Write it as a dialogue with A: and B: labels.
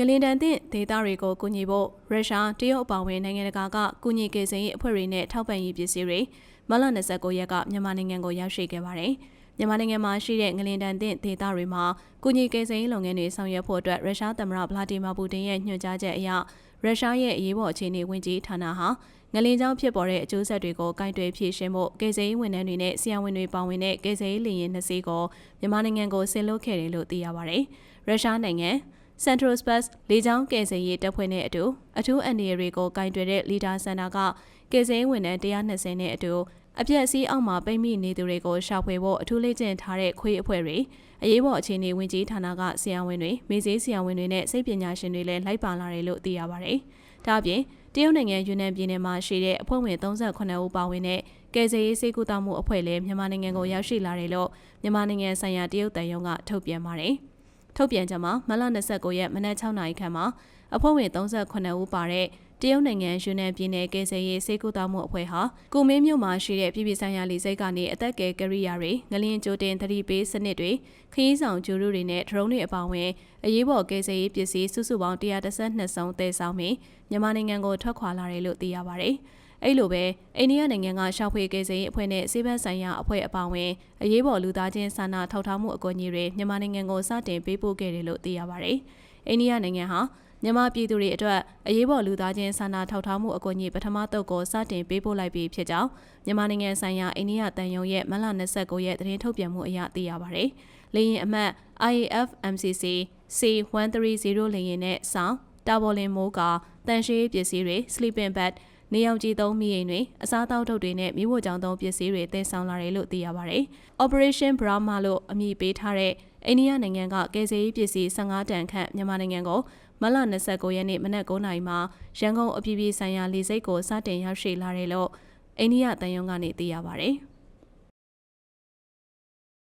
A: ငလင်တန်သင့်ဒေသတွေကိုကူညီဖို့ရုရှားတရုတ်အပါအဝင်နိုင်ငံတကာကကူညီကေစင်ရေးအဖွဲ့တွေနဲ့ထောက်ပံ့ရေးပစ္စည်းတွေမလ29ရက်ကမြန်မာနိုင်ငံကိုရောက်ရှိခဲ့ပါတယ်။မြန်မာနိုင်ငံမှာရှိတဲ့ငလင်တန်သင့်ဒေသတွေမှာကူညီကေစင်ရေးလုပ်ငန်းတွေဆောင်ရွက်ဖို့အတွက်ရုရှားသမ္မတဗလာဒီမာပူတင်ရဲ့ညွှန်ကြားချက်အရရုရှားရဲ့အရေးပေါ်အခြေအနေဝင်ကြီးဌာနဟာငလင်ကြောင့်ဖြစ်ပေါ်တဲ့အကျိုးဆက်တွေကိုကင်တွယ်ဖြေရှင်းဖို့ကေစင်ရေးဝန်ထမ်းတွေနဲ့ဆီယံဝန်တွေပါဝင်တဲ့ကေစင်ရေးလင်ရင်နှစ်စီးကိုမြန်မာနိုင်ငံကိုဆင်လွှတ်ခဲ့တယ်လို့သိရပါတယ်။ရုရှားနိုင်ငံ Central Space လေကြောင်းကယ်ဆယ်ရေးတပ်ဖွဲ့နဲ့အတူအထူးအန်ဒီရတွေကိုကင်တွယ်တဲ့လီဒါစင်တာကကယ်ဆယ်ရေးဝန်ထမ်း120နဲ့အတူအပြက်အစည်းအောက်မှာပိတ်မိနေသူတွေကိုရှာဖွေဖို့အထူးလေ့ကျင့်ထားတဲ့ခွေးအဖွဲ့တွေအရေးပေါ်အခြေအနေဝင်ကြီးဌာနကဆရာဝန်တွေမေဆေးဆရာဝန်တွေနဲ့စိတ်ပညာရှင်တွေလည်းလိုက်ပါလာတယ်လို့သိရပါတယ်။ဒါ့အပြင်တရုတ်နိုင်ငံယူနန်ပြည်နယ်မှာရှိတဲ့အဖွဲ့ဝင်38ဦးပါဝင်တဲ့ကယ်ဆယ်ရေးစေကူတာမှုအဖွဲ့လည်းမြန်မာနိုင်ငံကိုရောက်ရှိလာတယ်လို့မြန်မာနိုင်ငံဆိုင်ရာတရုတ်တန်ယုံကထုတ်ပြန်ပါတယ်။ ထုတ်ပြန်ချက်မှာမလ29ရက်မနက်6နာရီခန့်မှာအဖွဲ့ဝင်38ဦးပါတဲ့တရုတ်နိုင်ငံယူနန်ပြည်နယ်ကယ်ဆယ်ရေးစေကူတာမှုအဖွဲ့ဟာကုမင်းမြို့မှာရှိတဲ့ပြည်ပဆိုင်ရာလီစိတ်ကနေအသက်ကယ်ကရိယာတွေငလင်းကြိုတင်သတိပေးစနစ်တွေခရီးဆောင်ဂျူရုတွေနဲ့ဒရုန်းတွေအပါအဝင်အရေးပေါ်ကယ်ဆယ်ရေးပစ္စည်းစုစုပေါင်း132စုံတည်ဆောင်ပြီးမြန်မာနိုင်ငံကိုထွက်ခွာလာတယ်လို့သိရပါတယ်။ အဲ့လိုပဲအိန္ဒိယနိုင်ငံကရှောက်ဖွေကယ်ဆယ်ရေးအဖွဲ့နဲ့စေဘက်ဆိုင်ရာအဖွဲ့အပါအဝင်အရေးပေါ်လူသားချင်းစာနာထောက်ထားမှုအကူအညီတွေမြန်မာနိုင်ငံကိုစတင်ပေးပို့ခဲ့တယ်လို့သိရပါတယ်။အိန္ဒိယနိုင်ငံဟာမြန်မာပြည်သူတွေအတွက်အရေးပေါ်လူသားချင်းစာနာထောက်ထားမှုအကူအညီပထမတုပ်ကိုစတင်ပေးပို့လိုက်ပြီးဖြစ်ကြောင်းမြန်မာနိုင်ငံဆိုင်ရာအိန္ဒိယတန်ယုံရဲ့မလ29ရက်သတင်းထုတ်ပြန်မှုအရသိရပါတယ်။လေရင်အမှတ် IAF MCC C130 လေရင်နဲ့ဆောင်းတာဘော်လင်မိုးကတန်ရှေးပစ္စည်းတွေ sleeping bag နေအောင်ကြည်သုံးမိရင်တွေအစားအသောက်ထုတ်တွေနဲ့မိဖို့ကြောင့်သုံးပစ္စည်းတွေတည်ဆောင်လာတယ်လို့သိရပါတယ်။ Operation Brahma လို့အမည်ပေးထားတဲ့အိန္ဒိယနိုင်ငံကကယ်ဆယ်ရေးပစ္စည်း15တန်ခန့်မြန်မာနိုင်ငံကိုမလ29ရက်နေ့မနက်9:00နာရီမှာရန်ကုန်အပြည်ပြည်ဆိုင်ရာလေဆိပ်ကိုစတင်ရောက်ရှိလာတယ်လို့အိန္ဒိယတန်ယုံကနေသိရပါတယ်။